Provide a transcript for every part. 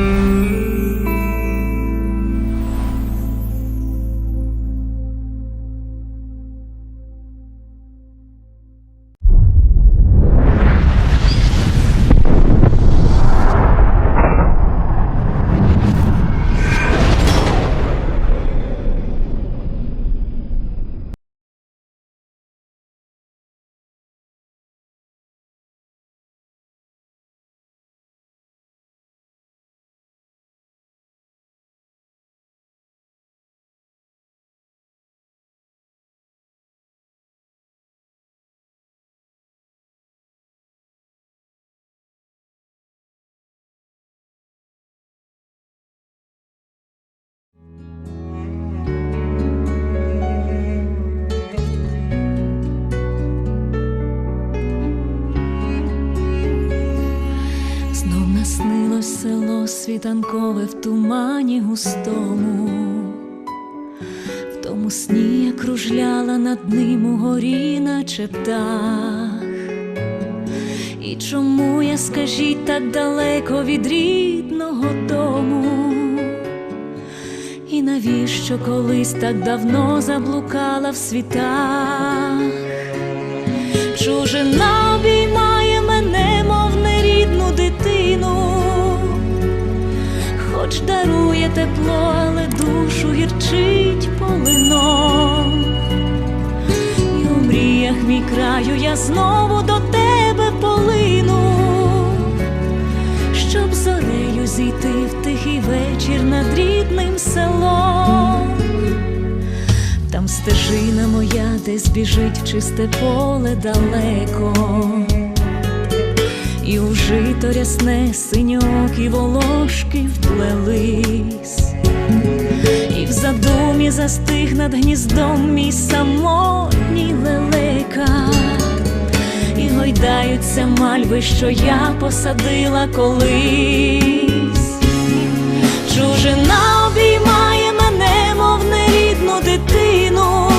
Знов світанкове в тумані густому, в тому сні я кружляла над ним у горі, наче птах. І чому я, скажіть, так далеко від рідного дому? І навіщо колись так давно заблукала в світах? Чужина обіймає хоч дарує тепло, але душу гірчить полином. І у мріях мій краю я знову до тебе полину, щоб зорею зійти в тихий вечір над рідним селом. Там стежина моя десь біжить в чисте поле далеко, і у жито рясне синьок і волошки вплелись, і в задумі застиг над гніздом мій самотній лелека, і гойдаються мальви, що я посадила колись. Чужина обіймає мене, мов нерідну дитину,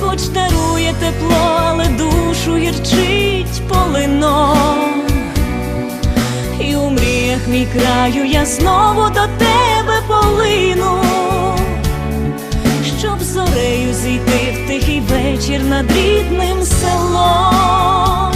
хоч дарує тепло, але душу гірчить полином. І у мріях мій краю я знову до тебе полину, щоб зорею зійти в тихий вечір над рідним селом.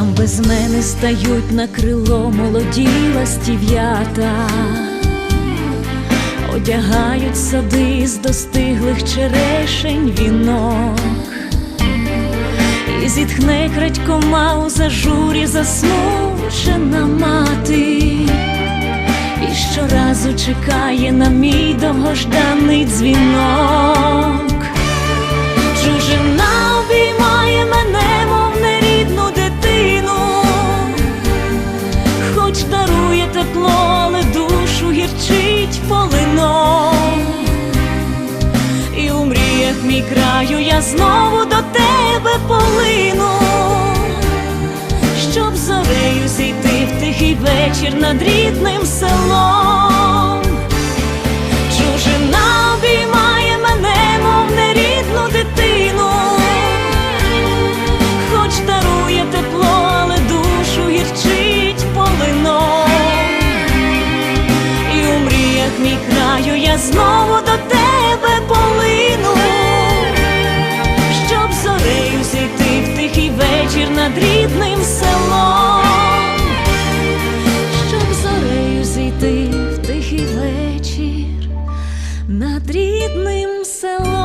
Там без мене стають на крило молоді ластів'ята, одягають сади з достиглих черешень вінок, і зітхне крадькома у зажурі засмучена мати, і щоразу чекає на мій довгожданий дзвінок. Чужина тепло, але душу гірчить полином. І у мріях мій краю я знову до тебе полину, щоб зорею зійти в тихий вечір над рідним селом. Я знову до тебе полину, щоб зорею зійти в тихий вечір над рідним селом, щоб зорею зійти в тихий вечір над рідним селом.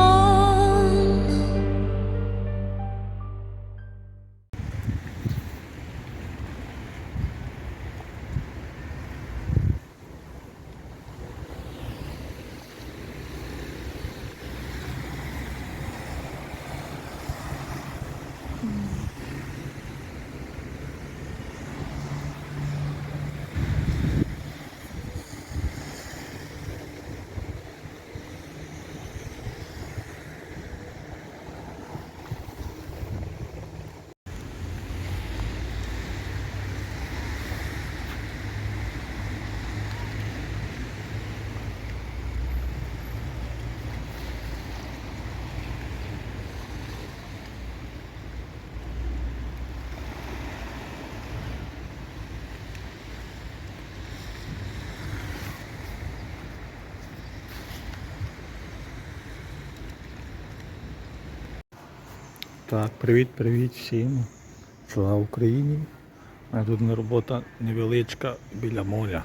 Так, привіт, привіт всім. Слава Україні. Мене тут не робота невеличка біля моря.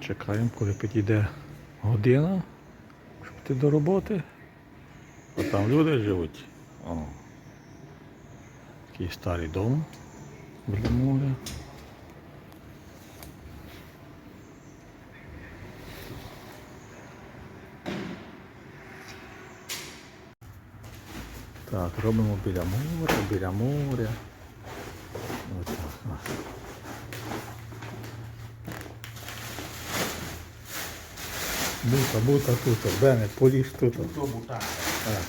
Чекаємо, коли підійде година, щоб йти до роботи. А там люди живуть. Такий старий дом біля моря. Так, робимо біля моря, біля моря. Ось. Бута, бута тут, Бене, поліж тут. Tutto buttato. Так.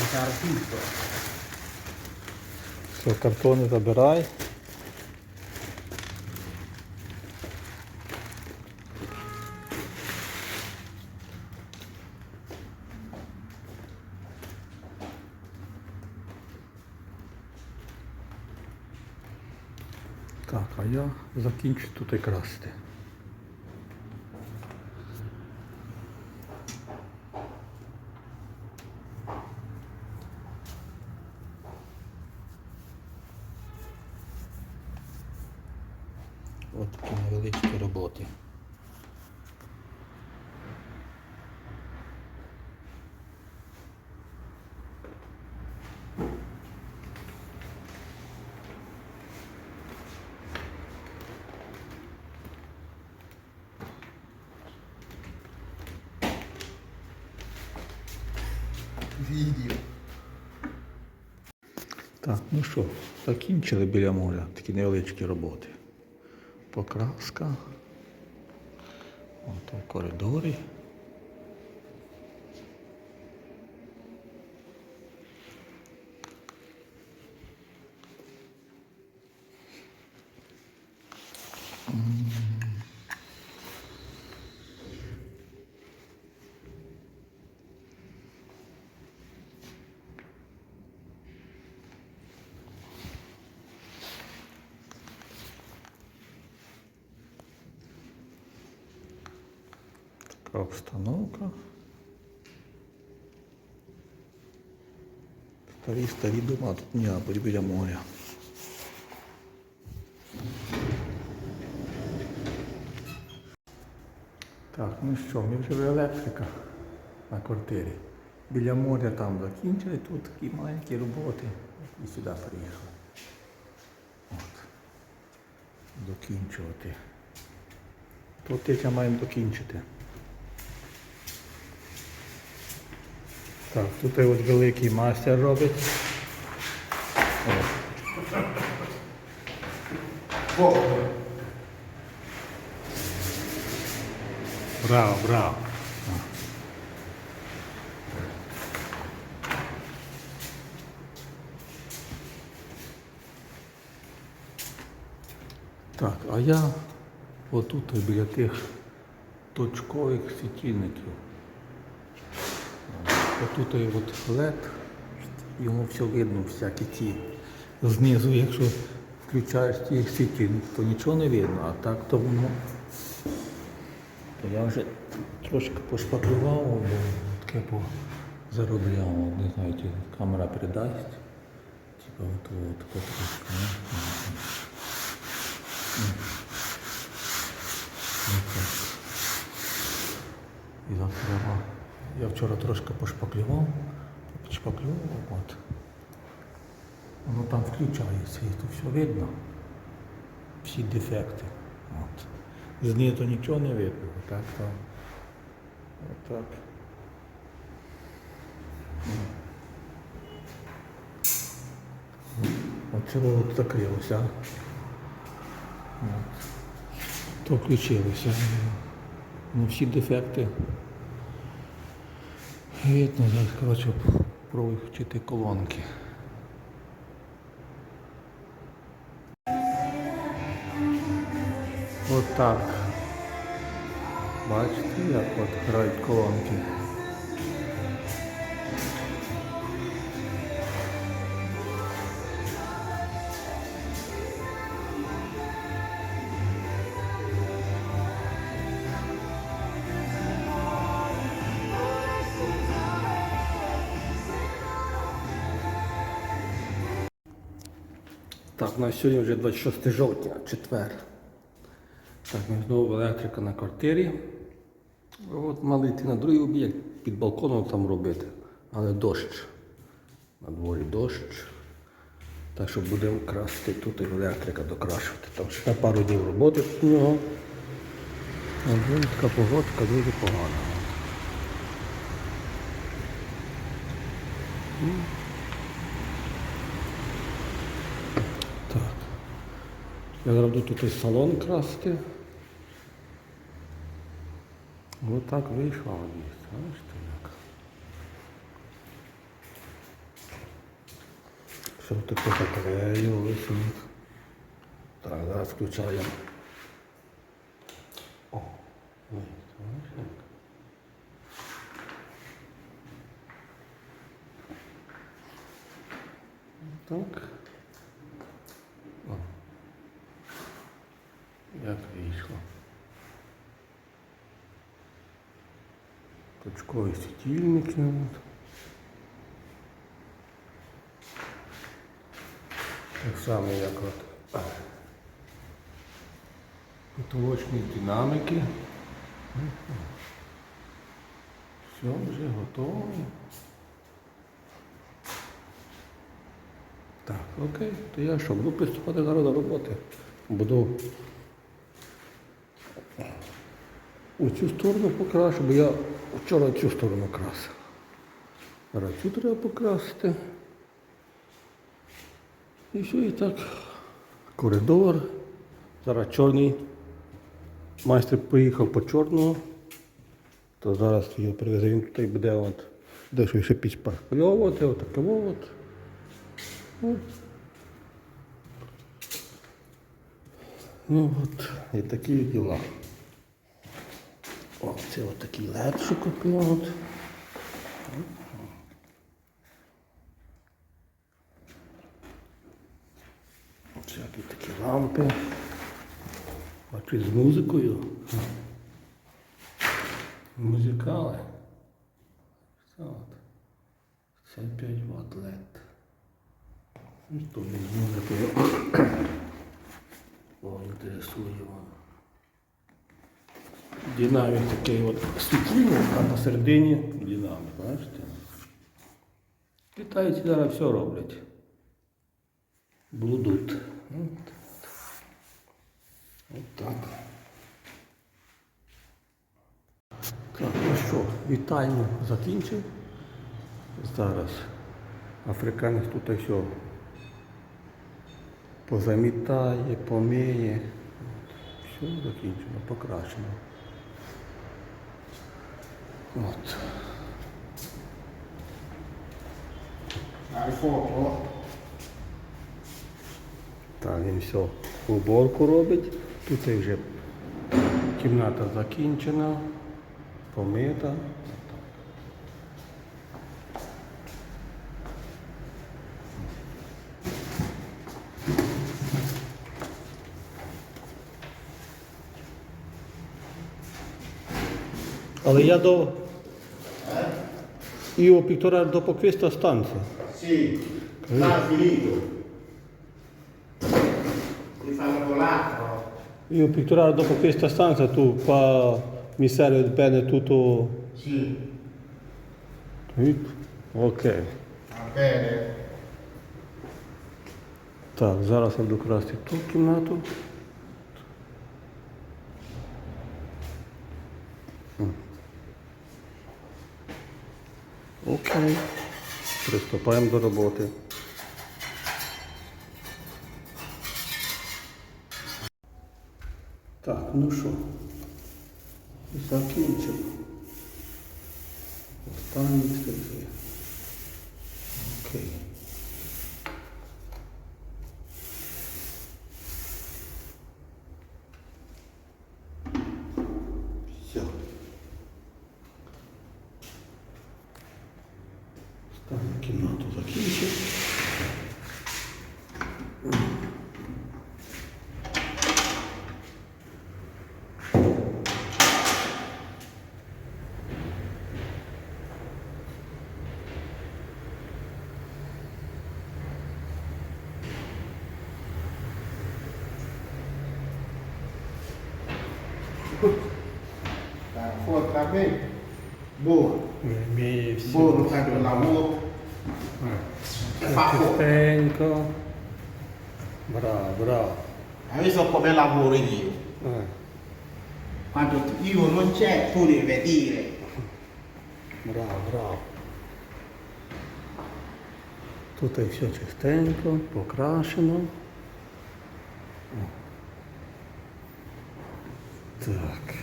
Buttare tutto. Все, картони забирай. Так, а я закінчу тут і красти. От такі невеличкі роботи. Video. Так, ну що, закінчили біля моря такі невеличкі роботи. Покраска. Ото в коридорі. Така обстановка. Старі старі дома, тут Неаполь біля моря. Так, ну що, ми вже в електрика на квартирі. Біля моря там закінчили, тут такі маленькі роботи. І сюди приїхали. От. Докінчувати. Тут тільки маємо докінчити. Так, тут от великий мастер робить. О, браво, браво. Так, а я отут біля тих точкових світильників. Отут от LED, йому все видно, всякі ті. Знизу, якщо включаєш ті світильники, то нічого не видно, а так то воно. То я вже трошки пошпаклював, бо таке заробляв, не знаю, камера передасть. Типа от, от, трошки. ну, ну. Ну. І зараз треба. Я вчора трошки пошпаклював, підшпаклював, от. Воно там включається і тут все видно. Всі дефекти. От. Знизу нічого не видно. Так, там. Отак. Оце от закрилося. От. То включилося. Ну, всі дефекти. Видно, зараз, коротше, пробую вчити колонки. От так. Бачите, як от грають колонки. Нас сьогодні вже 26 жовтня, четвер. Так, знову електрика на квартирі. От мали йти на другий об'єкт, під балконом там робити. Але дощ. На дворі дощ. Так що будемо красити тут і електрика докрашувати. Там ще на пару днів роботи у нього. А така погодка дуже погана. Я зараз тут і салон красити. Ось так вийшла одність. Бачите як. Що таке заклеїлося. Так, зараз включаємо. О, ой, бачиш як. Так. Як вийшло. Точкові світильники. Так само, як от потолочні динамики. Все вже готово. Так, окей, то я що, буду приступати зараз до роботи. Буду у цю сторону покрашу, бо я вчора цю сторону красив. Зараз цю треба покрасити. І все, і так. Коридор. Зараз чорний. Майстер поїхав по чорному. То зараз його привезе, він тут буде от, дещо ще підшпакльовувати, отаке от. Ну, Ну от, і такі діла. О, це от такий лед, що купив. От. Всякі такі лампи. Бачу з музикою. Музикали. Це от. Це 5 Вт LED. Ну, То без музикою. О, інтересує воно. Динамік такий от світлинний, а посередині динамік, бачите? Китайці зараз все роблять. Блудуть. От. От так. Так, ну що, вітальню закінчив. Зараз африканець тут все позамітає, помиє. Все закінчено, покрашено. От. Так, він все уборку робить. Тут вже кімната закінчена, помита. Але я до Io Pictorial dopo questa stanza. Sì, sta finito. Li fanno con l'altro. Io pitturare dopo questa stanza tu qua mi serve bene tutto. Sì, Ok. va bene. Так, зараз я буду красти ту кімнату. Окей. Приступаємо до роботи. Так, ну що, закінчимо. Останні стежки. Окей. Cara, foi, tá bem? Boa. Mi, Boa, não sai pela boca. Eh. Tengo. Bravo, bravo. Adesso come lavoro io. Eh. Quando io non c'è, tu devi dire. Bravo, bravo. Tutaj się czystenko, pokraszyno. O. Так.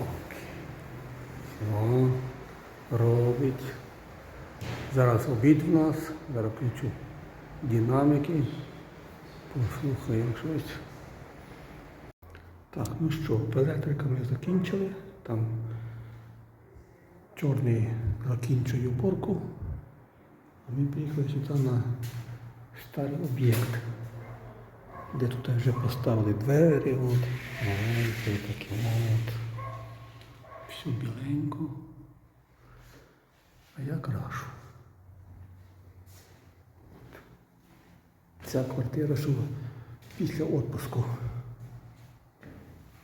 Окей. Робить. Зараз обід в нас. Зараз включу динаміки. Послухаємо щось. Так, ну що, по ми закінчили. Там чорний закінчує уборку. А ми приїхали сюди на старий об'єкт, де тут вже поставили двері. От. Це таке от. Все біленько. А я крашу. Ця квартира, що після відпуску.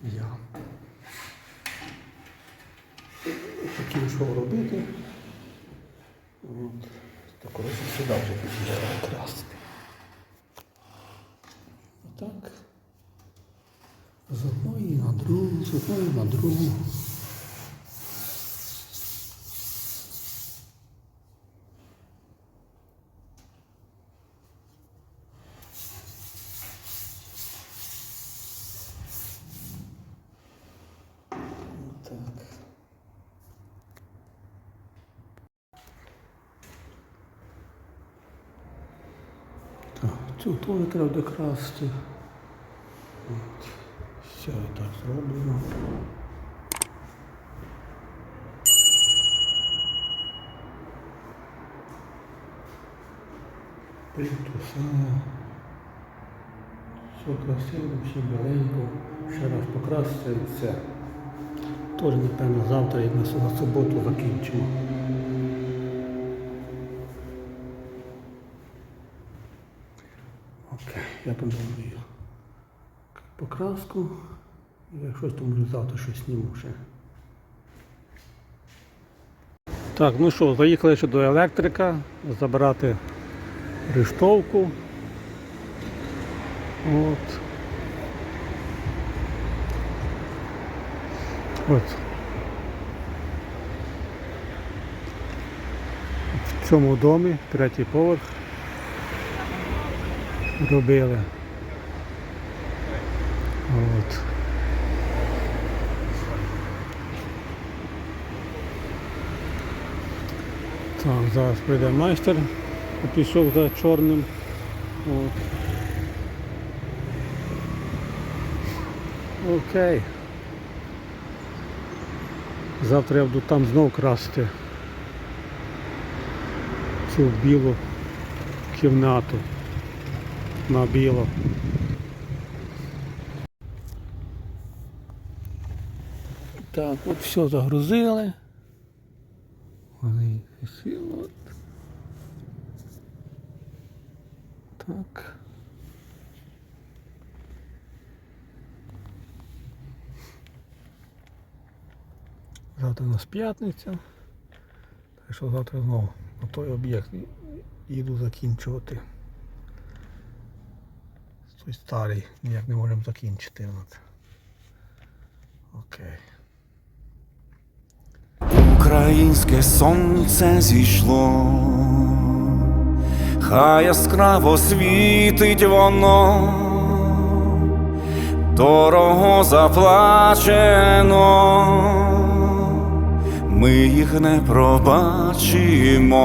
Я. Хотів що робити. От. Так, коротше, сюди вже підійшов красти. Отак. З одної на другу, з одної на другу. Цю теж треба докрасти. От. Все так зроблено. Плінтуса. Все красиво, все біленько. Ще раз покрасити і все. Теж, напевно, завтра і на суботу закінчимо. Я подумаю покраску. Якщо то може завтра щось зніму ще. Так, ну що, заїхали ще до електрика, забрати рештовку. От. От. В цьому домі, третій поверх, робили. От. Так, зараз прийде майстер, пішов за чорним. От. Окей. Завтра я буду там знов красти цю білу кімнату на біло. Так, от все загрузили. Вони от. Так. Завтра у нас п'ятниця. Так що завтра знову на той об'єкт їду закінчувати. Той старий, ніяк не можемо закінчити. От. Окей. Українське сонце зійшло, хай яскраво світить воно, дорого заплачено, ми їх не пробачимо,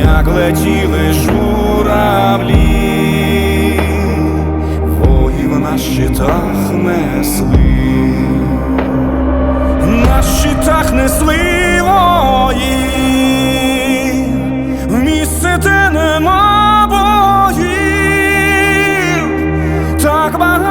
як летіли журавлі, воїв на щитах несли, на щитах несли вої, в місце те нема так багато.